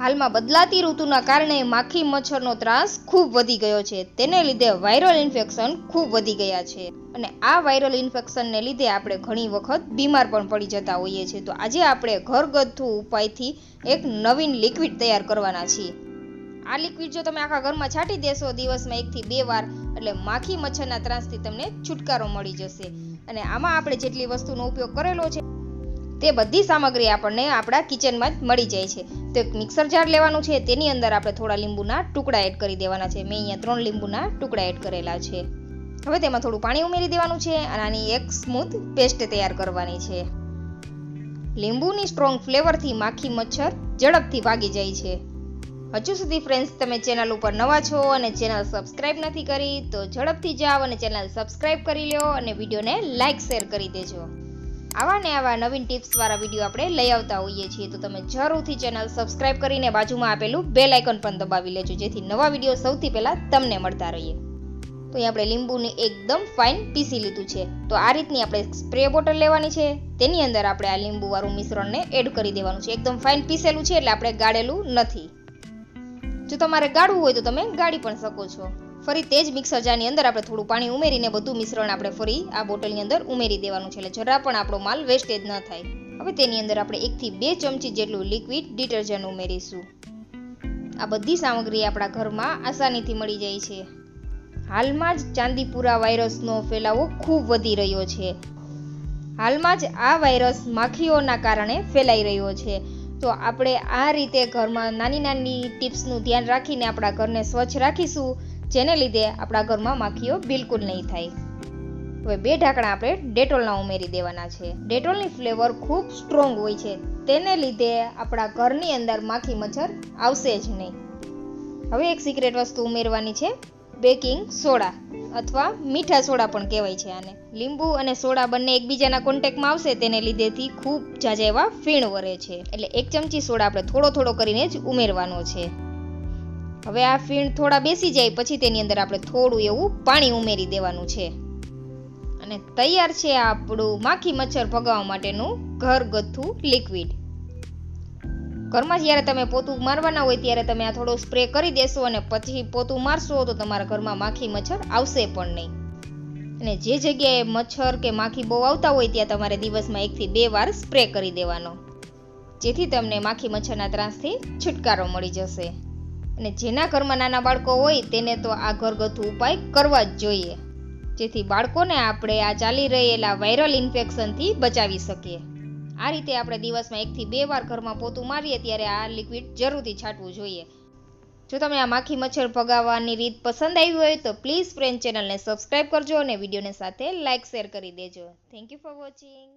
હાલમાં બદલાતી ઋતુના કારણે માખી મચ્છરનો ત્રાસ ખૂબ વધી ગયો છે. તેને લીધે વાયરલ ઇન્ફેક્શન ખૂબ વધી ગયા છે. અને આ વાયરલ ઇન્ફેક્શનને લીધે આપણે ઘણી વખત બીમાર પણ પડી જતા હોઈએ છીએ. તો આજે આપણે ઘરગથ્થુ ઉપાયથી એક નવીન લિક્વિડ તૈયાર કરવાના છીએ. આ લિક્વિડ જો તમે આખા ઘરમાં છાંટી દેશો, દિવસમાં એકથી બે વાર, એટલે માખી મચ્છરના ત્રાસથી તમને છુટકારો મળી જશે. અને આમાં આપણે જેટલી વસ્તુનો ઉપયોગ કરેલો છે તે બધી સામગ્રી આપણને આપણા કિચનમાં જ મળી જાય છે. તો એક મિક્સર જાર લેવાનું છે, તેની અંદર આપણે થોડા લીંબુના ટુકડા એડ કરી દેવાના છે. મેં અહીંયા ત્રણ લીંબુના ટુકડા એડ કરેલા છે. હવે તેમાં થોડું પાણી ઉમેરી દેવાનું છે અને આની એક સ્મૂથ પેસ્ટ તૈયાર કરવાની છે. લીંબુની સ્ટ્રોંગ ફ્લેવરથી માખી મચ્છર ઝડપથી ભાગી જાય છે. હજુ સુધી ફ્રેન્ડ્સ, તમે ચેનલ ઉપર નવા છો અને ચેનલ સબસ્ક્રાઇબ નથી કરી, તો ઝડપથી જાઓ અને ચેનલ સબસ્ક્રાઇબ કરી લો અને વિડીયોને લાઇક, શેર કરી દેજો. આવા ને આવા નવીન ટિપ્સ વાળા વીડિયો આપણે લઈ આવતા હોઈએ છીએ. તો તમે જરૂરથી ચેનલ સબસ્ક્રાઈબ કરીને બાજુમાં આપેલું બે લાઇકન પણ દબાવી લેજો, જેથી નવા વીડિયો સૌથી પહેલા તમને મળતા રહીએ. તો અહીં આપણે લીંબુને એકદમ ફાઇન પીસી લીધું છે. તો આ રીતની આપણે સ્પ્રે બોટલ લેવાની છે. તેની અંદર આપણે આ લીંબુવાળું મિશ્રણને એડ કરી દેવાનું છે. એકદમ ફાઇન પીસેલું છે એટલે આપણે ગાળેલું નથી. જો તમારે ગાળવું હોય તો તમે ગાળી પણ શકો છો. ફરી તે જ મિક્સર જારની અંદર આપણે થોડું પાણી ઉમેરીને બધું મિશ્રણ આપણે ફરી આ બોટલની અંદર ઉમેરી દેવાનું છે. એટલે જરા પણ આપણો માલ વેસ્ટેજ ન થાય. હવે તેની અંદર આપણે એકથી બે ચમચી જેટલું લિક્વિડ ડિટર્જન્ટ ઉમેરીશું. આ બધી સામગ્રી આપણા ઘરમાં આસાનીથી મળી જાય છે. હાલમાં જ ચાંદીપુરા વાયરસનો ફેલાવો ખૂબ વધી રહ્યો છે. હાલમાં જ આ વાયરસ માખીઓના કારણે ફેલાઈ રહ્યો છે. તો આપણે આ રીતે ઘરમાં નાની નાની ટિપ્સનું ધ્યાન રાખીને આપણા ઘરને સ્વચ્છ રાખીશું. જેને લીધે આપણા ઘરમાં માખીઓ બિલકુલ નહીં થાય. હવે બે ઢાંકણા આપણે ડેટોલના ઉમેરી દેવાના છે. ડેટોલની ફ્લેવર ખૂબ સ્ટ્રોંગ હોય છે. તેને લીધે આપણા ઘરની અંદર માખી મચ્છર આવશે જ નહીં. હવે એક સિક્રેટ વસ્તુ ઉમેરવાની છે. બેકિંગ સોડા અથવા મીઠા સોડા પણ કહેવાય છે આને. લીંબુ અને સોડા બંને એકબીજાના કોન્ટેક્ટમાં આવશે. તેને લીધેથી ખૂબ ઝાઝા એવા ફીણ વરે છે. એટલે એક ચમચી સોડા આપણે થોડો થોડો કરીને જ ઉમેરવાનો છે. હવે આ ફીણ થોડા બેસી જાય, પછી તેની અંદર આપણે થોડું એવું પાણી ઉમેરી દેવાનું છે. અને તૈયાર છે આપણું માખી મચ્છર ભગાવવા માટેનું ઘરગથ્થુ લિક્વિડ ઘરમાં જ્યારે તમે પોતું મારવાના હોય ત્યારે તમે આ થોડો સ્પ્રે કરી દેશો અને પછી પોતું મારશો તો તમારા ઘરમાં માખી મચ્છર આવશે પણ નહીં. અને જે જગ્યાએ મચ્છર કે માખી બહુ આવતા હોય ત્યાં તમારે દિવસમાં એકથી બે વાર સ્પ્રે કરી દેવાનો. જેથી તમને માખી મચ્છરના ત્રાસથી છુટકારો મળી જશે. અને જેના ઘરમાં નાના બાળકો હોય તેને તો આ ઘરગથ્થુ ઉપાય કરવા જ જોઈએ. જેથી બાળકોને આપણે આ ચાલી રહેલા વાયરલ ઇન્ફેક્શનથી બચાવી શકીએ. આ રીતે આપણે દિવસમાં એકથી બે વાર ઘરમાં પોતું મારીએ ત્યારે આ લિક્વિડ જરૂરથી છાંટવું જોઈએ. જો તમને આ માખી મચ્છર ભગાવવાની રીત પસંદ આવી હોય તો પ્લીઝ ફ્રેન્ડ ચેનલને સબસ્ક્રાઈબ કરજો અને વિડીયોને સાથે લાઇક શેર કરી દેજો. Thank you for watching